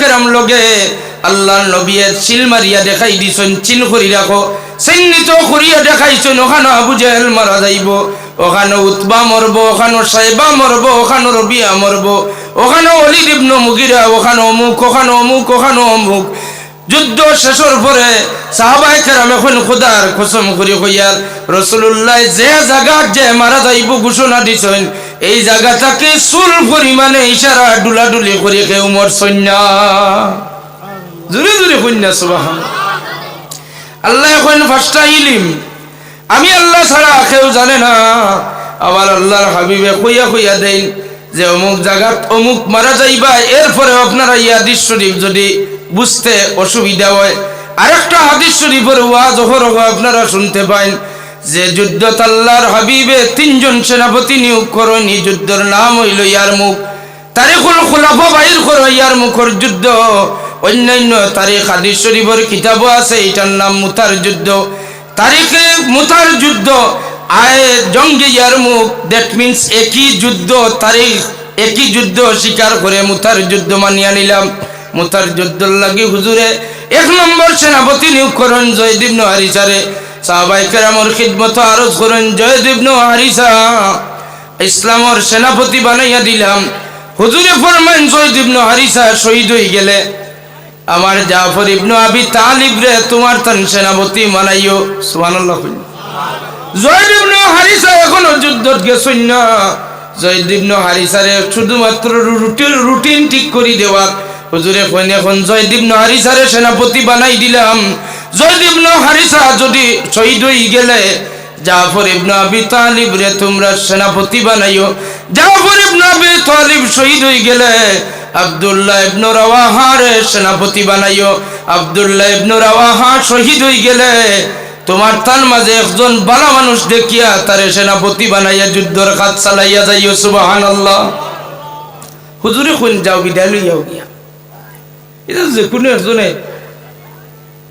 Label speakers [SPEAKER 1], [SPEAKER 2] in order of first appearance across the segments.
[SPEAKER 1] কেরাম লগে আল্লাহর নবীর চিল মারিয়া দেখাই দিছেন চিল করি রাখো। চিহ্নিত করিয়া দেখাইছেন, ওখানে আবু জাহেল মারা যাইব, ওখানে উতবা মরব, ওখানে সাইবা মরব, ওখানে রবিয়া মরব, ওখানে অলিদ ইবনু মুগিরা, ওখানে অমুক ওখানে অমুক ওখানে অমুক। যুদ্ধ শেষের পরে সাহাবাই কেরাম এখন খুদার কসম করি কইয়ার রসুল্লাহ যে জায়গা যে মারা যাইব ঘোষণা দিছেন এই জায়গাটাকে চুল পরিমাণে ইশারা ডুলাডুলি করে কেউ মর সৈন্য। জুড়ে জুড়ে কন্যা সুবাহ আল্লাহ এখন ফার্স্টা ইলিম। আমি আল্লাহ ছাড়া কেউ জানে না। আবার আল্লাহর হাবিবে কইয়া কইয়া দেন যে অমুক জায়গাত অমুক মারা যাইবা এরপরে আপনারা ইয়া হাদিস শরীফ যদি বুঝতে অসুবিধা হয়, আরেকটা হাদিস শরীফের ওয়াজ অহরহ আপনারা শুনতে পান। যে যুদ্ধ আল্লাহর হাবিবে তিনজন সেনাপতি নিয়োগ করেন, যুদ্ধের নাম হইল ইয়ার মুখ তারিখুল খুলাফা বাইর করো ইয়ার মুখর যুদ্ধ। অন্যান্য তারিখ হাদিস শরীফের কিতাবও আছে, এটার নাম মুতার যুদ্ধ। তারিখে মুতার যুদ্ধ, আয় জঙ্গে ইয়ার মুখ দ্যাট মিন্স একই যুদ্ধ, তারিখ একই যুদ্ধ স্বীকার করে মুতার যুদ্ধ মানিয়া নিলাম। মুতার যুদ্ধ লাগি হুজুরে, এক নম্বর সেনাপতি নিয়োগ করেন জয়দীব হারিসারে। সাহাবাই কেরামর খিদমত আরজ করেন হারিসা। ইসলামর সেনাপতি বানাইয়া দিলাম। হুজুরে ফরমান জয়দ ইবনু হারিসা শহীদ হয়ে গেলে। আমার জাফর ইবনু আবি তালিব রে, তোমার তান সেনাপতি মানাইও সুবহানাল্লাহ জয়দ হারিসা এখনও যুদ্ধত গেছই না। জয়দ ইবনু হারিসারে শুধুমাত্র রুটিন রুটিন ঠিক করে দেওয়া হুজুরে কইন, এখন জয়দ ইবনু হারিসারে সেনাপতি বানাই দিলাম। জয়দ হারিসা শহীদ হয়ে গেলে জাফর ইবনু আবি তালিব রে তোমরা সেনাপতি বানাইও। জাফর ইবনু আবি তালিব শহীদ হয়ে গেলে আব্দুল্লাহ ইবনু রাওয়াহা রে সেনাপতি বানাইও। আব্দুল্লাহ ইবনু রাওয়াহা শহীদ হয়ে গেলে তোমার তার মাঝে একজন বালা মানুষ দেখিয়া তারে সেনাপতি বানাইয়া যুদ্ধর কাজ চালাইয়া যাইও, সুবহানাল্লাহ। হুজুরে কোন যাও বিদায় লইয়াও গিয়া। এটা যে কোনো একজনে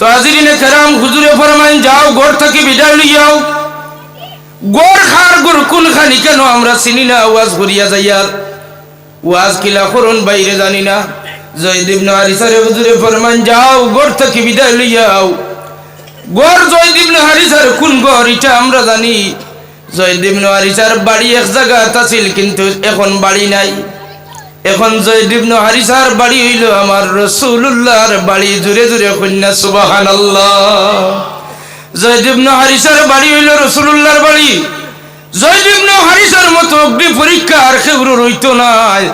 [SPEAKER 1] তো আজিরিনে কেরাম হুজুরে ফরমাইন, যাও ঘর থেকে বিদায় লইয়াও গড় খার গড় কোন খানি কেন আমরা চিনি না ওয়াজ করিয়া যাইয়ার ওয়াজ কিলা করুন, বাইরে জানি না। জয়দীপ হারিসারে হুজুরে ফরমান যাও, গড় থেকে বিদায় লইয়াও গড় জয়দীপ হারিসার কোন গড়, এটা আমরা জানি। জয়দীপ হারিসার বাড়ি এক জায়গাত আছিল কিন্তু এখন বাড়ি নাই। এখন জয়দীপ হারিসার বাড়ি হইল আমার রসুল্লাহর বাড়ি, জুড়ে জুড়ে কন্যা সুবাহান জয়দীপ হারিসার বাড়ি হইল রসুল্লাহর বাড়ি। জয়দীপ হারিসার মতো অগ্নি পরীক্ষা আর কেউ রইত নাই।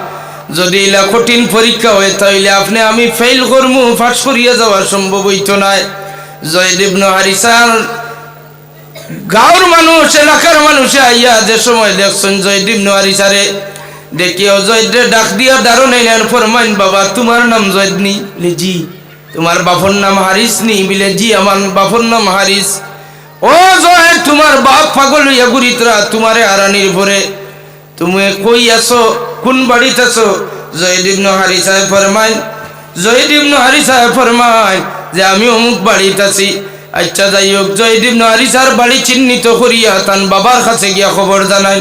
[SPEAKER 1] যদি এলা কঠিন পরীক্ষা হয়, তাইলে আপনি আমি ফেল করমু, ফাঁস করিয়া যাওয়া সম্ভব হইত নাই। জয়দীপ হারিসার গাঁর মানুষ, এলাকার মানুষে আইয়া যে সময় দেখছেন জয়দীপ হারিসারে দেখিও জয়দে ডাক দিয়া দারুণ এলেন ফরমাইন বাবা তোমার নাম জয়দনি। বলে জি। তোমার বাপর নাম হারিস নি বলে জি আমার বাপর নাম হারিস। ও জয় তোমার বাপ পাগল হইয়া গুরিতরা তোমারে আরানির ভরে। তুমি কই আছো? কোন বাড়িতে আছো? জয়দীপ হারি সাহেব ফরমাইন জয়দীপ হারি সাহেব ফরমাইন যে আমি অমুক বাড়িতে আছি। আচ্ছা যাই হোক জয়দীপ হারিসার বাড়ি চিহ্নিত করিয়া তান বাবার কাছে গিয়া খবর জানাই।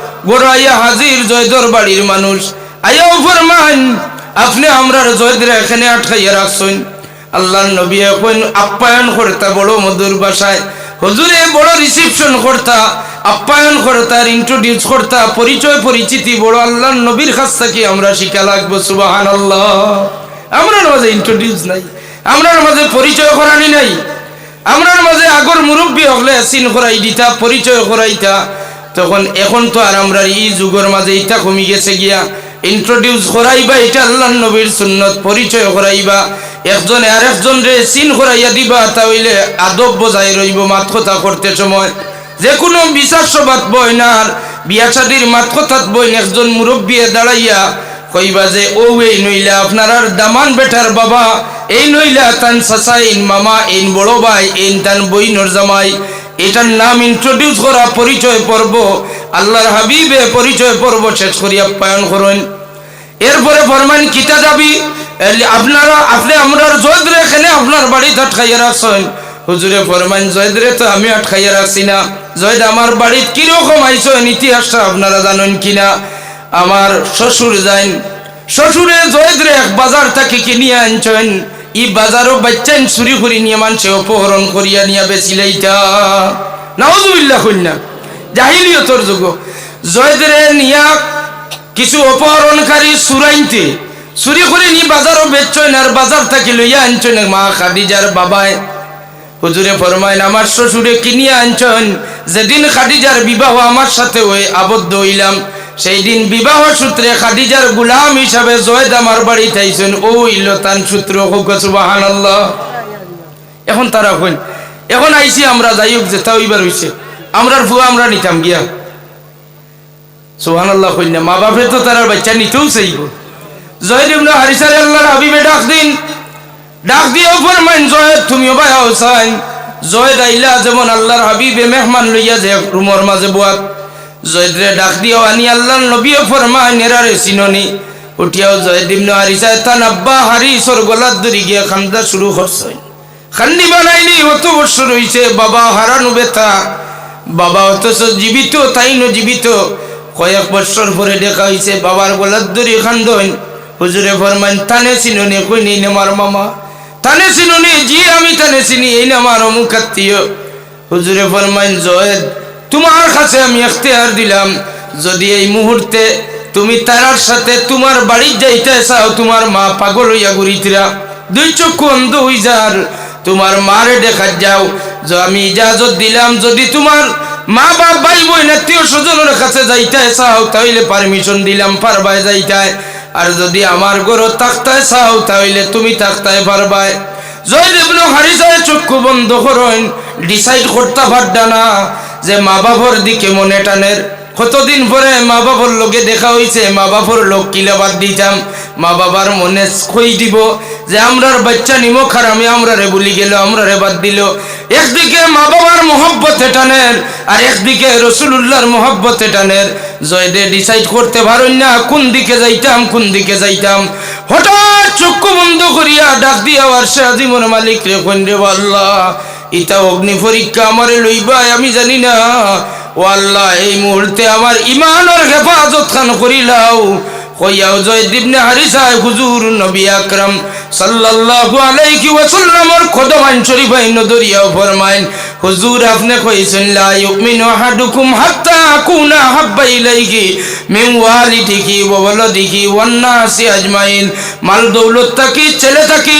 [SPEAKER 1] গোড়াইয়া হাজির জয়দর বাড়ির মানুষ। আয়াও ফরমান, আপনি আমরার জয়দরা এখানে আটকাইয়া রাখছেন। আল্লাহর নবী এখন আপ্যায়ন করতা, বড় মধুর ভাষায়। হুজুরে বড় রিসিপশন করতা, আপ্যায়ন করতা ইন্ট্রোডিউস করতা, পরিচয়, পরিচিতি, বড় আল্লাহর নবীর কাছ থেকে আমরা শিখা লাগবো সুবাহান আল্লাহ আমরা নজে ইন্ট্রোডিউস নাই, আমরার মাঝে পরিচয় করানি নাই। আমরার মাঝে আগর মুরব্বী হলে চিন করাই দিতা, পরিচয় করাইতা। তখন এখন তো আর আমরা এই যুগের মাঝে ইটা কমি গেছে গিয়া ইন্ট্রোডিউস করাইবা, এটা আল্লাহ নবীর সুন্নত, পরিচয় করাইবা। একজনে আর একজন রে চিন করাইয়া দিবা, তাহলে আদব বজায় রইব, মাত কথা করতে সময়। যে কোনো বিশ্বাসবাদ বই না বিয়া শাদির মাত কথাত বই একজন মুরব্বিয়ে দাঁড়াইয়া কইবা যে, ও এই নইলা, আপনার দামান বেটার বাবা। এই নইলা তান সাসা ইন মামা ইন বড় ভাই ইন তান বইনর জামাই। এটার নাম ইন্ট্রোডিউস করা পরিচয় পর্ব। আল্লাহর হাবিবে পরিচয় পর্ব শেষ করি আপ্যায়ন করেন। এরপরে ফরমান কিতা যাবি? আপনারা, আপনি আমরা জয়দ্রে এখানে আপনার বাড়ি আটকাইয়া রাখছেন। হুজুরে ফরমান, জয়দ্রে তো আমি আটকাইয়া রাখছি না। জয়দ, আমার বাড়িত কীরকম আইসেন ইতিহাসটা আপনারা জানেন কিনা? আমার শ্বশুর যাইন। শ্বশুরে জয়দ্রে এক বাজার থেকে কিনিয়ে আনছেন। ই বাজারও বাচ্চান চুরি করে নিয়ে মানুষে অপহরণ করিয়া নিয়ে বেচিলাইতা নাউজুবিল্লাহ কন্যা জাহিলিয়তর যুগ। জয়দ্রে নিয়া কিছু অপহরণকারী সুরাইনতে চুরি করে নি বাজারও বেচছেন আর বাজার থেকে লইয়া আনছেন মা খাদিজার বাবায়, হুজুরে ফরমাইন, আমার শ্বশুরে কিনিয়া আনছেন যেদিন খাদিজার বিবাহ, আমার সাথে ওই আবদ্ধ হইলাম। সেই দিন বিবাহ সূত্রে খাদিজার গুলাম হিসাবে জয়দ আমার বাড়িতে আইছেন ও ইল্লতান সূত্র এখন তারা কইন এখন আইছি আমরা যাই হোক যেটা হইবার হইছে। আমরার ভুয়া আমরা নিতাম গিয়া। সোহান আল্লাহ কইনা মা বাপে তো তার বাচ্চা নিতেও চাইব। জয় দেব না হারিসারে আল্লাহর হাবিবে ডাক দিন। ডাক দিয়েও ফরমাইন জয় তুমিও ভাই হোসাইন জয় দাইলা যেমন আল্লাহর হাবিবে মেহমান লইয়া যে রুমর মাঝে বুয়াত। জয়দ্রে ডাক দিয়েও আনি আল্লাহর নবীও ফরমাইন এরারে চিননি। উঠিয়াও জয় দিবন হারিসায় তান আব্বা হারিসর গলার ধরি গিয়া খান্দা শুরু করছে খান্দি বানাইনি অত বছর হইছে, বাবা হারানো বেথা বাবা অথচ জীবিত, তাই ন জীবিত। কয়েক বছর পরে দেখা হয়েছে বাবার গলার দড়ি খান্দন। হুজুরে ফরমান তানে চিনুনি কই নেই আমার মামা। তানে চিনুনি, জি, আমি তানে চিনি, এই না আমার অমুক আত্মীয়। হুজুরে ফরমান জয়েদ তোমার কাছে আমি এখতিয়ার দিলাম। যদি এই মুহূর্তে তুমি তারার সাথে তোমার বাড়ি যাইতে চাও, তোমার মা পাগল হইয়া ঘুরিতিরা দুই চক্ষু অন্ধ হই যার, তোমার মারে দেখা যাও। যে আমি ইজাজত দিলাম, যদি তোমার মা বাপ, ভাই, বোন, আত্মীয় স্বজনের কাছে যাইতে চাও, তাহলে পারমিশন দিলাম, পারবাই যাইতায় আর যদি আমার গরো তাকতায় চাও, তাহলে তুমি তাকতায় পারবাই। জয়দেব হারিসায় চক্ষু বন্ধ করেন ডিসাইড করতে পারডা না। যে মা বাবার দিকে মনে টানের। কতদিন পরে মা বাবার লোকে দেখা হয়েছে মা বাবার লোক কিলা বাদ দিতাম। মা বাবার মনে কই দিব, যে আমরার বাচ্চা নিমো খারামি আমরা রে বলি গেল আমরা রে বাদ দিল। একদিকে মা বাবার মহব্বতে টানের, আর একদিকে রসুল্লাহর মহব্বতে টানের। জয়দে ডিসাইড করতে পারেন না, কোন দিকে যাইতাম, কোন দিকে যাইতাম। হঠাৎ চক্ষু বন্ধ করিয়া ডাক দিয়া আর সে আজিমর মালিক রে কোন রে আল্লাহ ইটা অগ্নি পরীক্ষা আমারে লইবাই আমি জানি না। ও আল্লাহ, এই মুহূর্তে আমার ইমানের হেফাজত খান করিলাও। কইয়াও জয় দিবনে হারিসায় হুজুর নবী আকরাম সাল্লাল্লাহু আলাইহি ওয়াসাল্লামর কদমান শরীফাইন দরিয়াও ফরমাইন, হুজুর, আপনি কইছেন, লা ইউমিনু আহাদুকুম হাত্তা আকুনা হাব্বা ইলাইহি মিন ওয়ালিদিহি ওয়া ওয়ালাদিহি ওয়ান নাসি আজমাইন। মাল দৌলত থাকি, ছেলে থাকি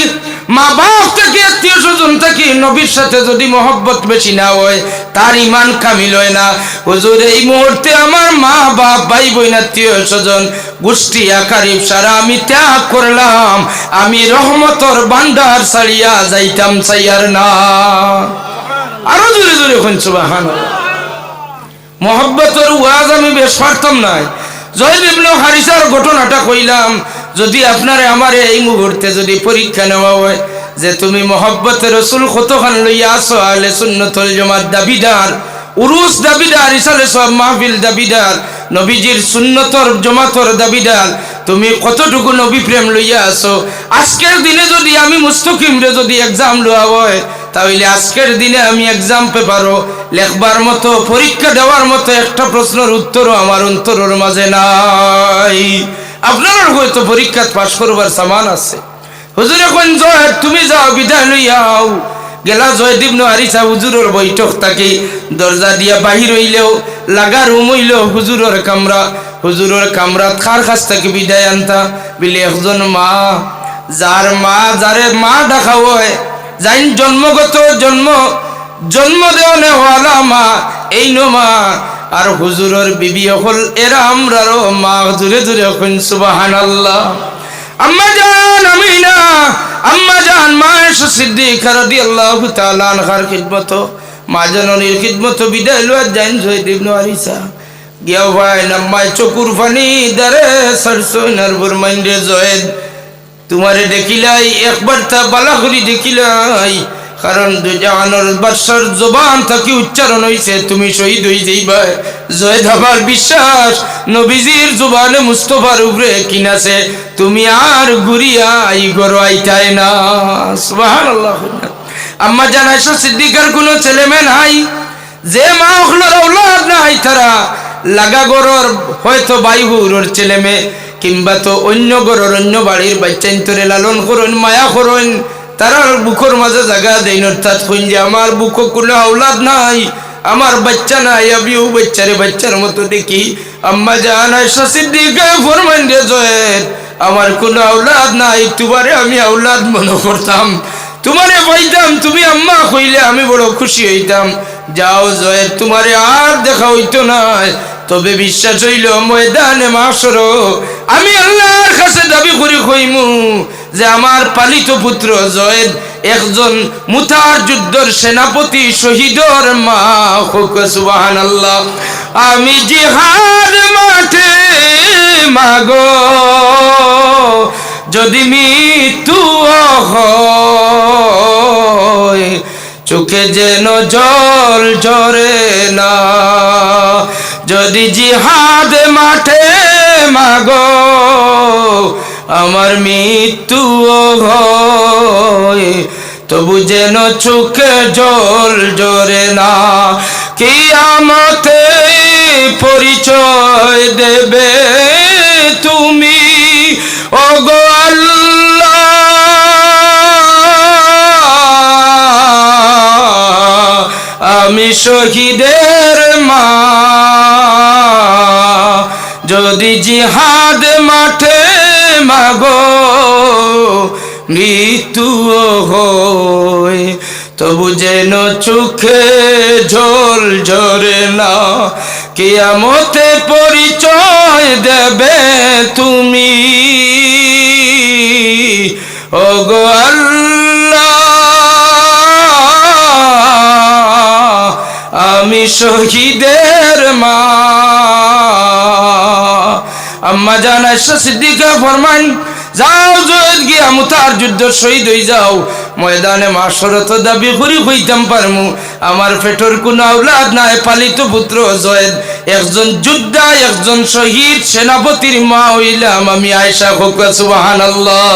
[SPEAKER 1] মা বাপ থেকে, আত্মীয় স্বজন থেকে নবীর সাথে যদি মহব্বত বেশি না হয়, তার ইমান কামিল হয় না। হুজুর, এই মুহূর্তে আমার মা বাপ, ভাই বোন, আত্মীয় স্বজন, গোষ্ঠী আকারিব সারা আমি ত্যাগ করলাম। আমি রহমতর ভান্ডার ছাড়িয়া যাইতাম চাইয়ার না। আরও জোরে জোরে শুনছো বাহান মহব্বতর ওয়াজ আমি বেশ পারতাম নাই জয় বিপ্ল হারিসার ঘটনাটা কইলাম, যদি আপনারে আমার এই মুহূর্তে যদি পরীক্ষা নেওয়া হয় যে তুমি মহব্বতে রসুল কতখান লইয়া আসো আলে সুন্নতল জমার দাবিদার, উরুস দাবিদার ইসালে সব মাহফিল দাবিদার, নবীজির সুন্নতর জমাতর দাবিদার, তুমি কতটুকু নবী প্রেম লইয়া আসো? আজকের দিনে যদি আমি মুস্তকিমরে যদি এক্সাম লওয়া হয় তাহলে আজকের দিনে আমি এক্সাম পেপারও লেখবার মতো, পরীক্ষা দেওয়ার মতো একটা প্রশ্নের উত্তরও আমার অন্তরের মাঝে নাই। আপনার হয়তো পরীক্ষা পাশ করবার সামান আছে। হুজুর এখন জয় তুমি যাও, বিদায় লইয়াও গেলা জয়দীপ হারিসা হুজুরের বৈঠক থাকি। দরজা দিয়া বাহির হইলেও, লাগা রুম হইল হুজুরের কামরা। হুজুরের কামরা খার কাছ থেকে বিদায় আনতা? বিলে একজন মা। যার মা, যারে মা দেখা হয় যাইন জন্মগত জন্ম জন্ম দেওয়ানে হওয়ালা মা, এই নো মা। আর হুজুরের বিবি হল এরা আমরারও মা। জুড়ে জুড়ে হইন সুবাহান আল্লাহ আম্মা জান আমিনা, আম্মা জান মা এসে সিদ্দিক আল্লাহ তাআলা আনহার খিদমত। মা জননীর খিদমত বিদায় লওয়া জাইন জয়দ ইবনে আরিসা। গিয়া ভাই নাম্মাই চকুর ফানি দারে সরসইনার বুরমাইন্ডে জয়েদ তোমারে দেখিলাই, একবার তা বালা করি দেখিলাই। কারণ দুজাহানোর বাদশার জবান থাকি উচ্চারণ হইছে, তুমি শহীদ হই যাইবা। জয় আমার বিশ্বাস, নবীজির জবানে মুস্তফার উপরে কিনাছে তুমি আর ঘুরিয়া আই গরো আইতাই না। সুবহানাল্লাহ। আম্মা জানাইছো সিদ্দিকার কোনো ছেলে মেয়ে নাই। যে মা হলোর ঔলাদ নাই, তারা লাগা গরর হয়তো বাইহুর ছেলে মেয়ে। কিংবা তো অন্য গরর অন্য বাড়ির বাচ্চাইন তোরে লালন করুন, মায়া করুন। তারার বুকর মাঝে জায়গা দেন অর্থাৎ কইন যে, আমার বুক কোনো আওলাদ নাই, আমার বাচ্চা নাই আমিও বাচ্চারে বাচ্চার মতো দেখি। আম্মা জান আয়সা সিদ্দিকা ফরমান দিয়ে জয়ের আমার কোনো আওলাদ নাই, তোমারে আমি আওলাদ মনে করতাম। তোমারে পাইতাম, তুমি আম্মা কইলে আমি বড় খুশি হইতাম। যাও জয়ের, তোমারে আর দেখা হইতো না। তবে বিশ্বাস হইল ময়দানে মাসর আমি আল্লাহর কাছে দাবি করি কইমু যে আমার পালিত পুত্র জয়েদ একজন মুতার যুদ্ধর সেনাপতি শহীদর মা হোক সুবাহান আল্লাহ আমি জিহাদ মাঠে মাগো, যদি মৃত্যু হয়, চোখে যেন জল ঝরে না। যদি জিহাদ মাঠে, মাগো, আমার মৃত্যু হয়। তবু যেন চোখে জল জরে না কি আমতে পরিচয় দেবে তুমি। ওগো আমি শহীদের মা। যদি জিহাদ মাঠে মাগো মৃত্যু তবু যেন চোখে ঝোল ঝরে না, কিয়ামতে পরিচয় দেবে তুমি। আল্লাহ, আমি শহীদের মা। আম্মা জান আয়সা সিদ্দিকা ফরমান যাও জয়েদ গিয়া মুতার যুদ্ধ শহীদ হয়ে যাও। ময়দানে মাসরত দাবি করি হইতাম পারমু। আমার পেটর কোন আওলাদ নাই, পালিত পুত্র জয়েদ। একজন যোদ্ধা, একজন শহীদ, সেনাপতির মা হইলাম আমি আয়সা হোক সুবহানাল্লাহ।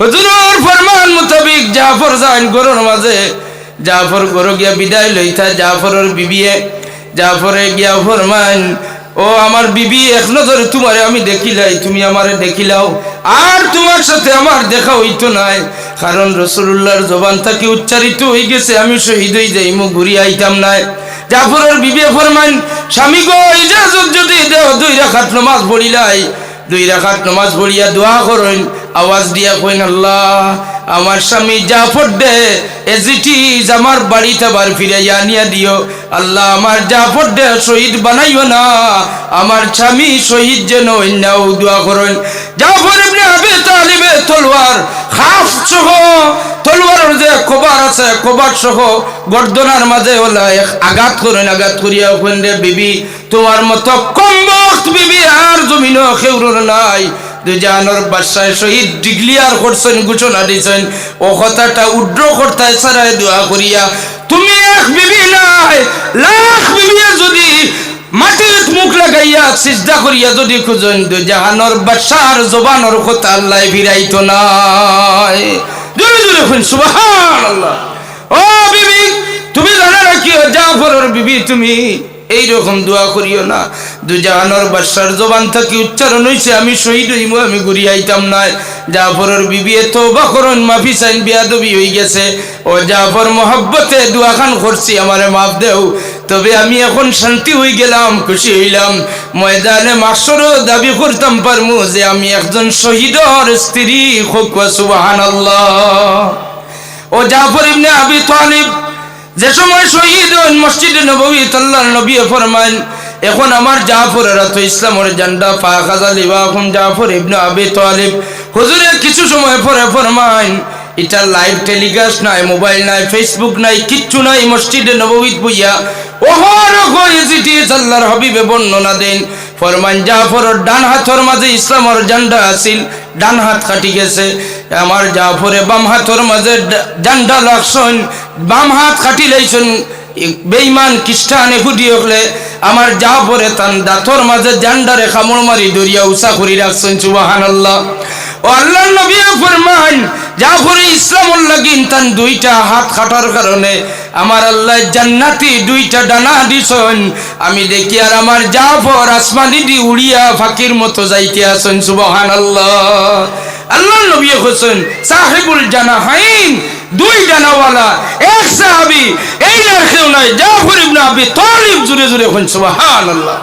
[SPEAKER 1] হুজুরের ফরমান মোতাবিক জাফর যাইন গরুর মাঝে, জাফর গরু গিয়া বিদায় লইতা, জাফরের বিবিয়ে, জাফরে গিয়া ফরমান ও আমার বিবি, এক নজরে তোমারে আমি দেখিলাই, তুমি আমারে দেখিলাও। আর তোমার সাথে আমার দেখা হইতো নাই, কারণ রসুল্লাহর জবান থাকি উচ্চারিত হয়ে গেছে, আমি শহীদ হয়ে যাই মু ঘুরি আইতাম নাই। জাফরের বিবি ফরমান, স্বামী গো, ইজাজত যদি দেও, দুই রাখাত নমাজ পড়িলাই। দুই রাখাত নমাজ পড়িয়া দোয়া করেন, আওয়াজ দিয়া কইন, আল্লাহ আমার স্বামী জাফর দে এজিটিজ আমার বাড়িতে আবার ফিরাইয়া আনিয়া দিও। আল্লাহ আমার জাফর দে, শহীদ বানাইও না। আমার স্বামী শহীদ যেন অন্যাও দোয়া করেন। জাফর ইবনে আবি তালিবে তলোয়ার খাস সহ তলোয়ারের যে কবার আছে কবার সহ গর্দনার মাঝে হলা এক আঘাত করেন, আঘাত করিয়া ওখানে বিবি, তোমার মতো কম বিবি আর জমিন খেউর নাই। দুজানোর বাসায় শহীদ ডিগ্লিয়ার করছেন, ঘোষণা দিয়েছেন। ও কথাটা উড্র করতে সারায় দোয়া করিয়া, তুমি এক বিবি নাই, লাখ বিবি যদি মাটির মুখ লাগাইয়া সিজদা করিয়া যদি খুঁজেন জাহানোর বাসার জবানোর কথা আল্লাহ ফিরাইতো নাই। জোরে জোরে খুন সুবাহান আল্লাহ ও বিবি, তুমি জানা রাখিও জাফরের বিবি তুমি? এই রকম দোয়া করিও না। দুজাহানোর বাদশার জবান থাকি উচ্চারণ হইছে, আমি শহীদ হইমু, আমি ঘুরি আইতাম না জাফরের বিবি তো বাকরণ মাফি চাইন, বিয়াদবি হয়ে গেছে। ও জাফর মহব্বতে দোয়া খান করছি, আমারে মাফ দেও। তবে আমি এখন শান্তি হয়ে গেলাম, খুশি হইলাম। ময়দানে মাসরও দাবি করতাম, পারমু যে আমি একজন শহীদর স্ত্রী, হোক সুবাহান আল্লাহ ও জাফর ইবনে আবি তালিব যে সময় শহীদ হন মসজিদে নবী আল্লাহর নবী ফরমান এখন আমার জাফরেরা তো ইসলামের জান্ডা, পা খাজা লিবা এখন জাফর ইবনে আবি তালিব। হুজুরের কিছু সময় পরে ফরমান এটা লাইভ টেলিকাস্ট নাই, মোবাইল নাই, ফেসবুক নাই, কিচ্ছু নাই, মসজিদে নববীত বইয়া ওহরহ এজিটি আল্লাহর হাবিবে বর্ণনা দেন। ফরমান জাফরের ডান হাতর মাঝে ইসলামর জান্ডা আছিল ডান হাত কাটি গেছে। আমার জাফরে বাম হাতর মাঝে জান্ডা লাগছন বাম হাত কাটি লাইছন বেইমান খ্রিস্টান এহুদি হলে আমার জাফরে তান দাঁতর মাঝে জান্ডারে খামড় মারি দরিয়া উষা করি রাখছেন সুবহানাল্লাহ। ও আল্লাহ নবী ফরমান জাফরে ইসলামুল লাগিন তান দুইটা হাত কাটার কারণে আমার আল্লাহ জান্নাতি দুইটা ডানা দিছন। আমি দেখি আর আমার জাফর আসমানি দি উড়িয়া ফাকির মতো যাইতে আসেন সুবহানাল্লাহ। আল্লাহ নবী হোসেন সাহেবুল জানাহাইন, দুই জানাওয়ালা এক সাহাবি, এই আর কেউ নাই, জাফর ইবনে আবি তালিব জুড়ে জুড়ে কোন সুবহানাল্লাহ।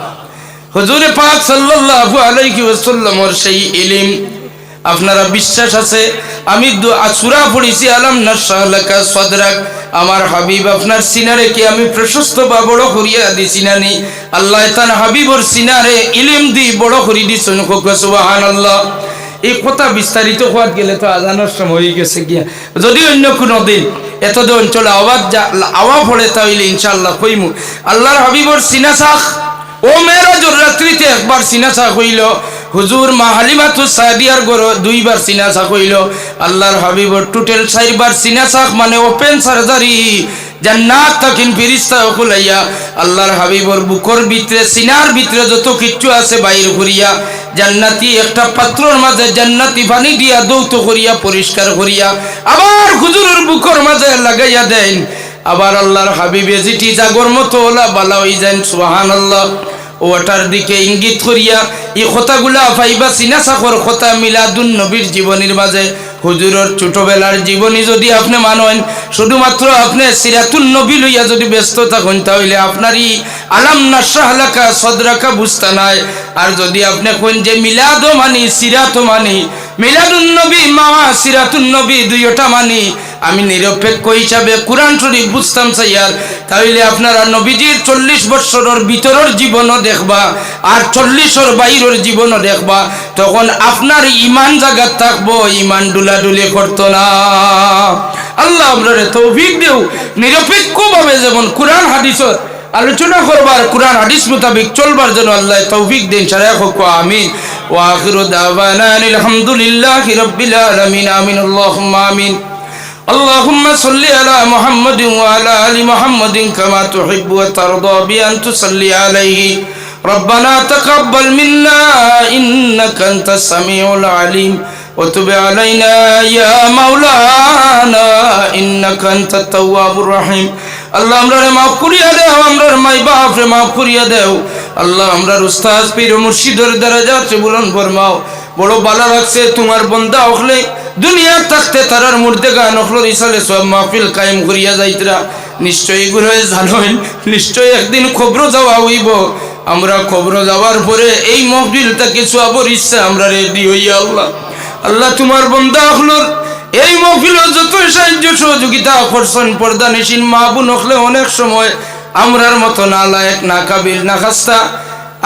[SPEAKER 1] হুজুরে পাক সাল্লাল্লাহু আলাইহি ওয়াসাল্লামর সেই ইলম আপনারা বিশ্বাস আছে? আমি দু- আ- সূরা পড়েছি, আলাম নাশালাকা সদরাক। আমার হাবিব আপনার সিনারে কি আমি প্রশস্ত বা বড় করিয়া দিছি না নি? আল্লাহ তান হাবিবর সিনারে ইলম দি বড় করি দিছেন সুবহানাল্লাহ। এই কথা বিস্তারিত হওয়ার গেলে তো আজানোর সময় হয়ে গেছে গিয়া। যদি অন্য কোনো দিন এত অঞ্চলে আওয়াজ আওয়া পড়ে, তাহলে ইনশাল্লাহ কইমু। আল্লাহর হাবিবর সিনা শাখ ও মেরাজুর রাত্রিতে একবার সিনা শাখ হইল। হুজুর মা হালিমাতু সাদিয়ার গর দুইবার সিনা শাখ হইল আল্লাহর হাবিবর টোটাল চারবার সিনা শাখ মানে ওপেন সার্জারি যত আছে একটা দিয়া পরিষ্কার করিয়া, আবার হুজুরের বুকর মাঝে লাগাইয়া দেন। আবার আল্লাহর হাবিবে যেটি জাগর মতো ওলা বালা হয়ে যান সুহান আল্লাহ ওটার দিকে ইঙ্গিত করিয়া এই কথাগুলা ফাইবা সিনা সাখর কথা মিলাদুন নবীর জীবনীর মাঝে। হুজুরের ছোটবেলার জীবনী যদি আপনি মানেন, শুধুমাত্র আপনি সিরাতুন নবী লইয়া যদি ব্যস্ত থাকুন, তাহলে আপনারই আলাম নাশাহলাকা সদরাকা বুঝতে নাই আর যদি আপনি কোন যে মিলাদও মানি, সিরাতও মানি, মিলাদুন নবী মামা সিরাতুন নবী দুইটা মানি আমি নিরপেক্ষ হিসাবে কোরআন শরীফ বুঝতাম চাইয়ার তাহলে আপনারা নবীজির চল্লিশ বৎসরের ভিতরের জীবনও দেখবা আর চল্লিশের বাইরের জীবনও দেখবা। তখন আপনার ইমান জায়গা থাকব, ইমান ডুলাডুলি করতো না। আল্লাহ আপনার তৌফিক দেও। নিরপেক্ষভাবে যেমন কোরআন হাদিসত আলোচনা করবার, কোরআন হাদিস মোতাবেক চলবার জন্য আল্লাহ তৌফিক দিন সারা হোক আমিন। ওয়াখিরু দাওয়ানা আলহামদুলিল্লাহি রাব্বিল আলামিন। আমিন, আল্লাহুম্মা আমিন। اللهم صل على محمد وعلى ال محمد كما تحب وترضى بأن تصلي عليه ربنا تقبل منا انك انت السميع العليم وتب علينا يا مولانا انك انت التواب الرحيم আল্লাহ আমরা মাফ করিয়া দেও আমরা মাই বাপ রে মাফ করিয়া দেও আল্লাহ আমরা উস্তাদ পীর মুর্শিদের দ্বারা যাচ্ছে বলুন ফরমাও বড় বালা রাখছে তোমার বন্দা হলে দুনিয়া থাকতে তারার মূর্তে গান হলো ইসালে সব মাহফিল কায়েম করিয়া যাইতরা। নিশ্চয়ই গুলো জানেন নিশ্চয়ই একদিন খবর যাওয়া হইব। আমরা খবর যাওয়ার পরে এই মহফিলটা কিছু আবার ইচ্ছা আমরা রেডি হইয়া আল্লাহ। আল্লাহ তোমার বন্দা হলোর এই মহফিল যত সাহায্য সহযোগিতা, আকর্ষণ পর্দা নিশিন মাহবুন হলে অনেক সময় আমরার মতো না লায়ক না কাবিল না খাস্তা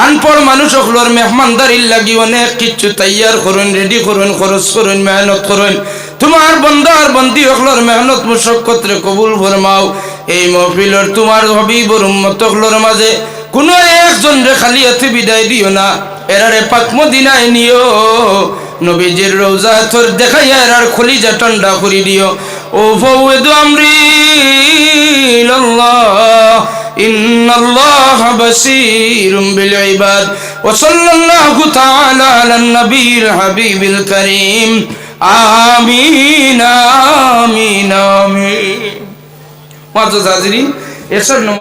[SPEAKER 1] আনপড় মানুষ হলোর মেহমানদারির লাগি অনেক কিছু তৈয়ার করুন রেডি করুন, খরচ করুন, মেহনত করুন। তোমার বন্দার বন্দি হকলোর মেহনত মুশক্কতরে কবুল ফরমাও। এই মহফিলর তোমার হবিবর উম্মত হকলোর মাঝে। কোনো একজন রে খালি হাতে বিদায় দিও না, এরারে পাক মদিনায় নিও। নবীজির রোজা তোর দেখাইয়া এরার খলিজা ঠান্ডা করি দিও। ও ফৌদু আমরি ইলাল্লাহ إن الله بصير بالعباد وصلى الله تعالى على النبي الحبيب الكريم آمين آمين آمين ما تزازرين يسر